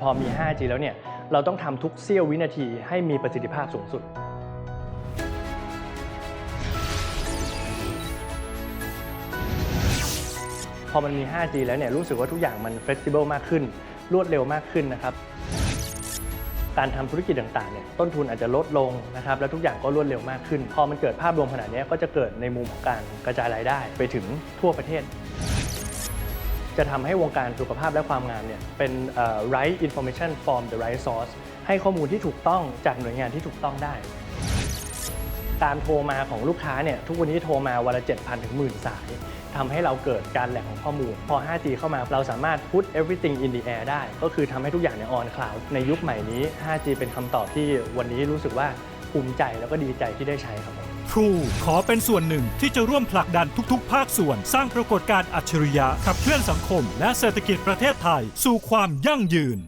พอมี 5G แล้วเนี่ย เราต้องทำทุกเสี้ยววินาทีให้มีประสิทธิภาพสูงสุด พอมันมี 5G แล้วเนี่ย รู้สึกว่าทุกอย่างมัน flexible มากขึ้น รวดเร็วมากขึ้นนะครับ การทำธุรกิจต่างๆเนี่ย ต้นทุนอาจจะลดลงนะครับ แล้วทุกอย่างก็รวดเร็วมากขึ้น พอมันเกิดภาพรวมขนาดนี้ก็จะเกิดในมุมของการกระจายรายได้ไปถึงทั่วประเทศ จะทำให้วงการสุขภาพและความงามเนี่ยเป็น right information from the right source ให้ข้อมูลที่ถูกต้องจากหน่วยงานที่ถูกต้องได้ การโทรมาของลูกค้าเนี่ยทุกวันนี้โทรมาวันละ 7,000 ถึงหมื่นสายทำให้เราเกิดการแหลกของข้อมูล พอ 5G เข้ามาเราสามารถ put everything in the air ได้ ก็คือทำให้ทุกอย่างเนี่ย on cloud ในยุคใหม่นี้ 5G เป็นคำตอบที่วันนี้รู้สึกว่าภูมิใจแล้วก็ดีใจที่ได้ใช้ครับผม ทรูขอเป็นส่วนหนึ่งที่จะร่วมผลักดันทุกๆ ภาคส่วน สร้างปรากฏการณ์อัจฉริยะขับเคลื่อนสังคม และเศรษฐกิจประเทศไทย สู่ความยั่งยืน